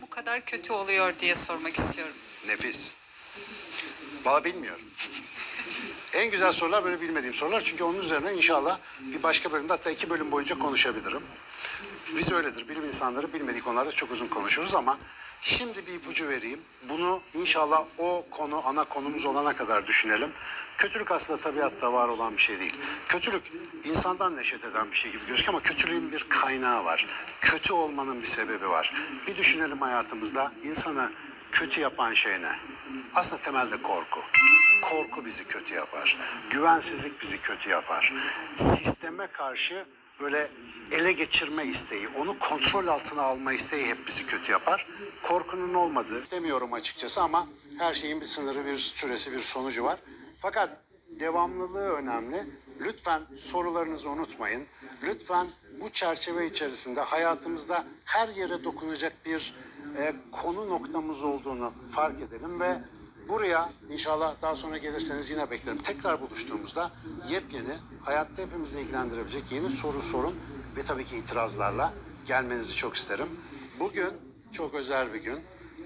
bu kadar kötü oluyor diye sormak istiyorum. Nefis. Valla bilmiyorum. En güzel sorular böyle bilmediğim sorular. Çünkü onun üzerine inşallah bir başka bölümde hatta iki bölüm boyunca konuşabilirim. Biz öyledir. Bilim insanları bilmediği konularda çok uzun konuşuruz ama şimdi bir ipucu vereyim. Bunu inşallah o konu ana konumuz olana kadar düşünelim. Kötülük aslında tabiatta var olan bir şey değil. Kötülük insandan neşet eden bir şey gibi gözüküyor ama kötülüğün bir kaynağı var. Kötü olmanın bir sebebi var. Bir düşünelim hayatımızda insanı kötü yapan şey ne? Aslında temelde korku. Korku bizi kötü yapar. Güvensizlik bizi kötü yapar. Sisteme karşı böyle ele geçirme isteği, onu kontrol altına alma isteği hep bizi kötü yapar. Korkunun olmadığı demiyorum açıkçası ama her şeyin bir sınırı, bir süresi, bir sonucu var. Fakat devamlılığı önemli. Lütfen sorularınızı unutmayın. Lütfen bu çerçeve içerisinde hayatımızda her yere dokunacak bir e, konu noktamız olduğunu fark edelim ve buraya inşallah daha sonra gelirseniz yine beklerim. Tekrar buluştuğumuzda yepyeni hayatta hepimizi ilgilendirebilecek yeni soru sorun ve tabii ki itirazlarla gelmenizi çok isterim. Bugün çok özel bir gün.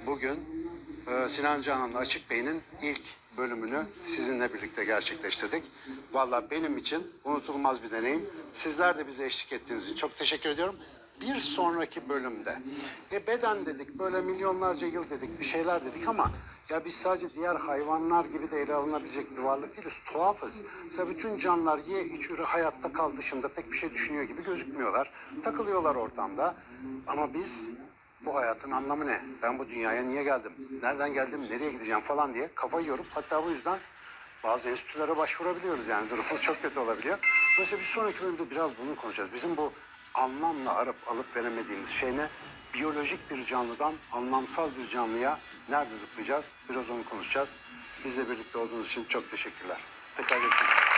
Bugün ee, Sinan Canan'la Açık Bey'in ilk bölümünü sizinle birlikte gerçekleştirdik. Valla benim için unutulmaz bir deneyim. Sizler de bize eşlik ettiğiniz için çok teşekkür ediyorum. Bir sonraki bölümde e beden dedik, böyle milyonlarca yıl dedik, bir şeyler dedik ama ya biz sadece diğer hayvanlar gibi de ele alınabilecek bir varlık değiliz. Tuhafız. Mesela bütün canlılar ye, iç, üre, hayatta kal dışında pek bir şey düşünüyor gibi gözükmüyorlar. Takılıyorlar ortamda. Ama biz bu hayatın anlamı ne? Ben bu dünyaya niye geldim? Nereden geldim? Nereye gideceğim falan diye kafayı yorup hatta bu yüzden bazı enstitülere başvurabiliyoruz yani durumumuz çok kötü olabiliyor. Dolayısıyla bir sonraki bölümde biraz bunu konuşacağız. Bizim bu anlamla arıp alıp veremediğimiz şey ne? Biyolojik bir canlıdan anlamsal bir canlıya nerede zıplayacağız? Biraz onu konuşacağız. Bizle birlikte olduğunuz için çok teşekkürler. Tekrar üzere.